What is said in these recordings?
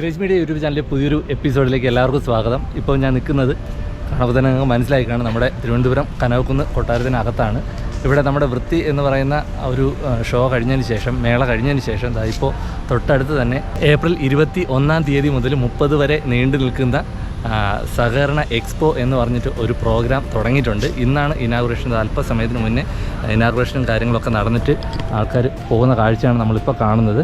Grace media YouTube ചാനലിലെ പുതിയൊരു എപ്പിസോഡിലേക്ക് എല്ലാവർക്കും സ്വാഗതം. ഇപ്പോൾ ഞാൻ നിൽക്കുന്നത് കാണുമ്പോൾ തന്നെ മനസ്സിലായിക്കാണ് നമ്മുടെ തിരുവനന്തപുരം കനവക്കുന്ന് കൊട്ടാരത്തിനകത്താണ്. ഇവിടെ നമ്മുടെ വൃത്തി എന്ന് പറയുന്ന ഒരു ഷോ കഴിഞ്ഞതിന് ശേഷം മേള കഴിഞ്ഞതിന് ശേഷം ഇപ്പോൾ തൊട്ടടുത്ത് തന്നെ ഏപ്രിൽ ഇരുപത്തി ഒന്നാം തീയതി മുതൽ മുപ്പത് വരെ നീണ്ടു നിൽക്കുന്ന സഹകരണ എക്സ്പോ എന്ന് പറഞ്ഞിട്ട് ഒരു പ്രോഗ്രാം തുടങ്ങിയിട്ടുണ്ട്. ഇന്നാണ് ഇനാഗുറേഷൻ അല്പസമയത്തിന് മുന്നേ ഇനാഗുറേഷനും കാര്യങ്ങളൊക്കെ നടന്നിട്ട് ആൾക്കാർ പോകുന്ന കാഴ്ചയാണ് നമ്മളിപ്പോൾ കാണുന്നത്.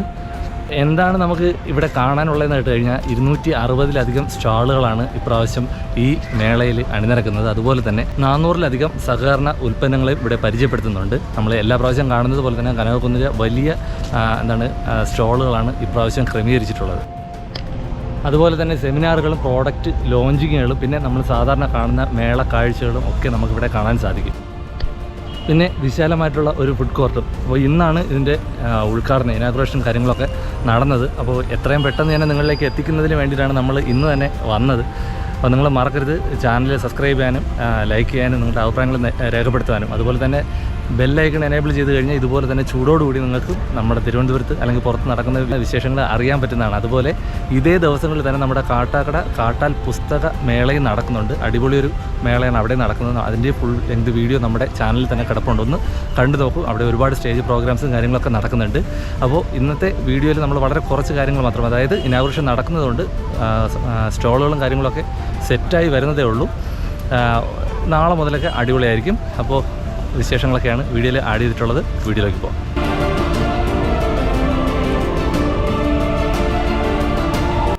എന്താണ് നമുക്ക് ഇവിടെ കാണാനുള്ളതെന്ന് കേട്ട് കഴിഞ്ഞാൽ ഇരുന്നൂറ്റി അറുപതിലധികം സ്റ്റാളുകളാണ് ഇപ്രാവശ്യം ഈ മേളയിൽ അണിനിരക്കുന്നത്. അതുപോലെ തന്നെ നാനൂറിലധികം സഹകരണ ഉൽപ്പന്നങ്ങളെ ഇവിടെ പരിചയപ്പെടുത്തുന്നുണ്ട്. നമ്മൾ എല്ലാ പ്രാവശ്യം കാണുന്നത് പോലെ തന്നെ കനകക്കുന്നിലെ വലിയ എന്താണ് സ്റ്റാളുകളാണ് ഇപ്രാവശ്യം ക്രമീകരിച്ചിട്ടുള്ളത്. അതുപോലെ തന്നെ സെമിനാറുകളും പ്രോഡക്റ്റ് ലോഞ്ചിങ്ങുകളും പിന്നെ നമ്മൾ സാധാരണ കാണുന്ന മേള കാഴ്ചകളും ഒക്കെ നമുക്കിവിടെ കാണാൻ സാധിക്കും. പിന്നെ വിശാലമായിട്ടുള്ള ഒരു ഫുഡ് കോർട്ടും അപ്പോൾ ഇന്നാണ് ഇതിന്റെ ഉദ്ഘാടനം ഇനാഗ്രേഷൻ കാര്യങ്ങളൊക്കെ നടന്നത്. അപ്പോൾ എത്രയും പെട്ടെന്ന് തന്നെ നിങ്ങളിലേക്ക് എത്തിക്കുന്നതിന് വേണ്ടിയിട്ടാണ് നമ്മൾ ഇന്ന് തന്നെ വന്നത്. അപ്പോൾ നിങ്ങൾ മറക്കരുത് ചാനൽ സബ്സ്ക്രൈബ് ചെയ്യാനും ലൈക്ക് ചെയ്യാനും നിങ്ങളുടെ അഭിപ്രായങ്ങൾ രേഖപ്പെടുത്താനും അതുപോലെ തന്നെ ബെല്ലൈക്കൺ എനേബിൾ ചെയ്ത് കഴിഞ്ഞാൽ ഇതുപോലെ തന്നെ ചൂടോടുകൂടി നിങ്ങൾക്ക് നമ്മുടെ തിരുവനന്തപുരത്ത് അല്ലെങ്കിൽ പുറത്ത് നടക്കുന്ന വിശേഷങ്ങൾ അറിയാൻ പറ്റുന്നതാണ്. അതുപോലെ ഇതേ ദിവസങ്ങളിൽ തന്നെ നമ്മുടെ കാട്ടാക്കട കാട്ടാൽ പുസ്തക മേളയും നടക്കുന്നുണ്ട്. അടിപൊളിയൊരു മേളയാണ് അവിടെ നടക്കുന്നത്. അതിന്റെ ഫുൾ ലെങ്ത് വീഡിയോ നമ്മുടെ ചാനലിൽ തന്നെ കിടപ്പുണ്ട്. ഒന്ന് കണ്ടു നോക്കും. അവിടെ ഒരുപാട് സ്റ്റേജ് പ്രോഗ്രാംസും കാര്യങ്ങളൊക്കെ നടക്കുന്നുണ്ട്. അപ്പോൾ ഇന്നത്തെ വീഡിയോയിൽ നമ്മൾ വളരെ കുറച്ച് കാര്യങ്ങൾ മാത്രം അതായത് ഇനാഗുറേഷൻ നടക്കുന്നതുകൊണ്ട് സ്റ്റോളുകളും കാര്യങ്ങളൊക്കെ സെറ്റായി വരുന്നതേ ഉള്ളൂ. നാളെ മുതലൊക്കെ അടിപൊളിയായിരിക്കും. അപ്പോൾ വിശേഷങ്ങളൊക്കെയാണ് വീഡിയോയിൽ ആഡ് ചെയ്തിട്ടുള്ളത്. വീഡിയോയിലേക്ക് പോകാം.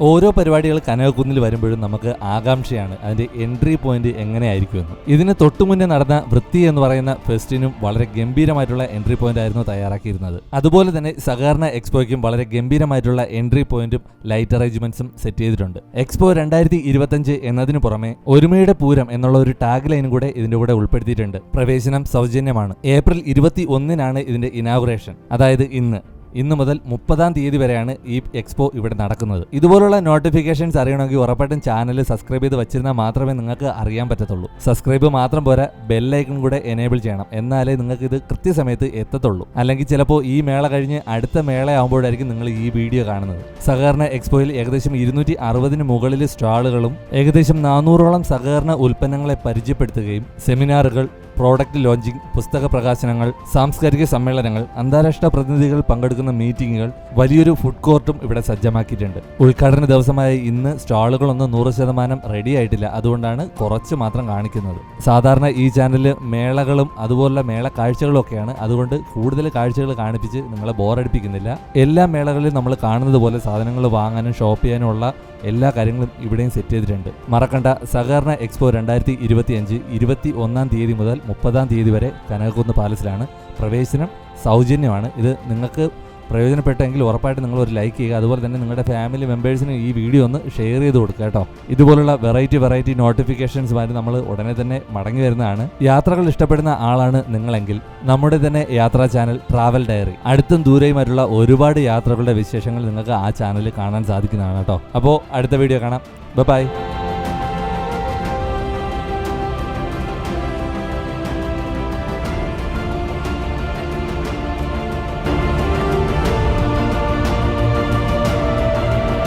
ഓരോ പരിപാടികൾ കനകക്കുന്നിൽ വരുമ്പോഴും നമുക്ക് ആകാംക്ഷയാണ്. അതിന്റെ എൻട്രി പോയിന്റ് എങ്ങനെയായിരിക്കുമെന്ന്. ഇതിന് തൊട്ടു മുന്നേ നടന്ന വൃത്തി എന്ന് പറയുന്ന ഫെസ്റ്റിനും വളരെ ഗംഭീരമായിട്ടുള്ള എൻട്രി പോയിന്റ് ആയിരുന്നു തയ്യാറാക്കിയിരുന്നത്. അതുപോലെ തന്നെ സഹകരണ എക്സ്പോയ്ക്കും വളരെ ഗംഭീരമായിട്ടുള്ള എൻട്രി പോയിന്റും ലൈറ്റ് അറേഞ്ച്മെന്റ്സും സെറ്റ് ചെയ്തിട്ടുണ്ട്. എക്സ്പോ രണ്ടായിരത്തി ഇരുപത്തഞ്ച് എന്നതിനു പുറമെ ഒരുമയുടെ പൂരം എന്നുള്ള ഒരു ടാഗ് ലൈനും കൂടെ ഇതിന്റെ കൂടെ ഉൾപ്പെടുത്തിയിട്ടുണ്ട്. പ്രവേശനം സൗജന്യമാണ്. ഏപ്രിൽ ഇരുപത്തി ഒന്നിനാണ് ഇതിന്റെ ഇനാഗുറേഷൻ അതായത് ഇന്ന്. ഇന്ന് മുതൽ മുപ്പതാം തീയതി വരെയാണ് ഈ എക്സ്പോ ഇവിടെ നടക്കുന്നത്. ഇതുപോലുള്ള നോട്ടിഫിക്കേഷൻസ് അറിയണമെങ്കിൽ ഉറപ്പായിട്ടും ചാനൽ സബ്സ്ക്രൈബ് ചെയ്ത് വെച്ചിരുന്നാൽ മാത്രമേ നിങ്ങൾക്ക് അറിയാൻ പറ്റത്തുള്ളൂ. സബ്സ്ക്രൈബ് മാത്രം പോരാ ബെല്ലൈക്കൺ കൂടെ എനേബിൾ ചെയ്യണം. എന്നാലേ നിങ്ങൾക്ക് ഇത് കൃത്യസമയത്ത് എത്തത്തുള്ളൂ. അല്ലെങ്കിൽ ചിലപ്പോൾ ഈ മേള കഴിഞ്ഞ് അടുത്ത മേള ആകുമ്പോഴായിരിക്കും നിങ്ങൾ ഈ വീഡിയോ കാണുന്നത്. സഹകരണ എക്സ്പോയിൽ ഏകദേശം ഇരുന്നൂറ്റി അറുപതിന് മുകളിൽ സ്റ്റാളുകളും ഏകദേശം നാനൂറോളം സഹകരണ ഉൽപ്പന്നങ്ങളെ പരിചയപ്പെടുത്തുകയും സെമിനാറുകൾ പ്രോഡക്റ്റ് ലോഞ്ചിങ് പുസ്തക പ്രകാശനങ്ങൾ സാംസ്കാരിക സമ്മേളനങ്ങൾ അന്താരാഷ്ട്ര പ്രതിനിധികൾ പങ്കെടുക്കുന്ന മീറ്റിംഗുകൾ വലിയൊരു ഫുഡ് കോർട്ടും ഇവിടെ സജ്ജമാക്കിയിട്ടുണ്ട്. ഉദ്ഘാടന ദിവസമായ ഇന്ന് സ്റ്റാളുകളൊന്നും നൂറ് ശതമാനം റെഡി ആയിട്ടില്ല. അതുകൊണ്ടാണ് കുറച്ച് മാത്രം കാണിക്കുന്നത്. സാധാരണ ഈ ചാനലിൽ മേളകളും അതുപോലുള്ള മേള കാഴ്ചകളും ഒക്കെയാണ്. അതുകൊണ്ട് കൂടുതൽ കാഴ്ചകൾ കാണിപ്പിച്ച് നിങ്ങളെ ബോറടിപ്പിക്കുന്നില്ല എല്ലാ മേളകളിലും നമ്മൾ കാണുന്നത് പോലെ സാധനങ്ങൾ വാങ്ങാനും ഷോപ്പ് ചെയ്യാനും ഉള്ള എല്ലാ കാര്യങ്ങളും ഇവിടെയും സെറ്റ് ചെയ്തിട്ടുണ്ട്. മറക്കണ്ട സഹകരണ എക്സ്പോ രണ്ടായിരത്തി ഇരുപത്തി അഞ്ച് ഇരുപത്തി ഒന്നാം തീയതി മുതൽ മുപ്പതാം തീയതി വരെ കനകക്കുന്ന് പാലസിലാണ് പ്രവേശനം സൗജന്യമാണ്. ഇത് നിങ്ങൾക്ക് പ്രയോജനപ്പെട്ടെങ്കിൽ ഉറപ്പായിട്ട് നിങ്ങൾ ഒരു ലൈക്ക് ചെയ്യുക. അതുപോലെ തന്നെ നിങ്ങളുടെ ഫാമിലി മെമ്പേഴ്സിന് ഈ വീഡിയോ ഒന്ന് ഷെയർ ചെയ്ത് കൊടുക്കുക കേട്ടോ. ഇതുപോലുള്ള വെറൈറ്റി വെറൈറ്റി നോട്ടിഫിക്കേഷൻസുമായിട്ട് നമ്മൾ ഉടനെ തന്നെ മടങ്ങി വരുന്നതാണ്. യാത്രകൾ ഇഷ്ടപ്പെടുന്ന ആളാണ് നിങ്ങളെങ്കിൽ നമ്മുടെ തന്നെ യാത്രാ ചാനൽ ട്രാവൽ ഡയറി അടുത്തും ദൂരെയുമായിട്ടുള്ള ഒരുപാട് യാത്രകളുടെ വിശേഷങ്ങൾ നിങ്ങൾക്ക് ആ ചാനലിൽ കാണാൻ സാധിക്കുന്നതാണ് കേട്ടോ. അപ്പോൾ അടുത്ത വീഡിയോ കാണാം. ബൈ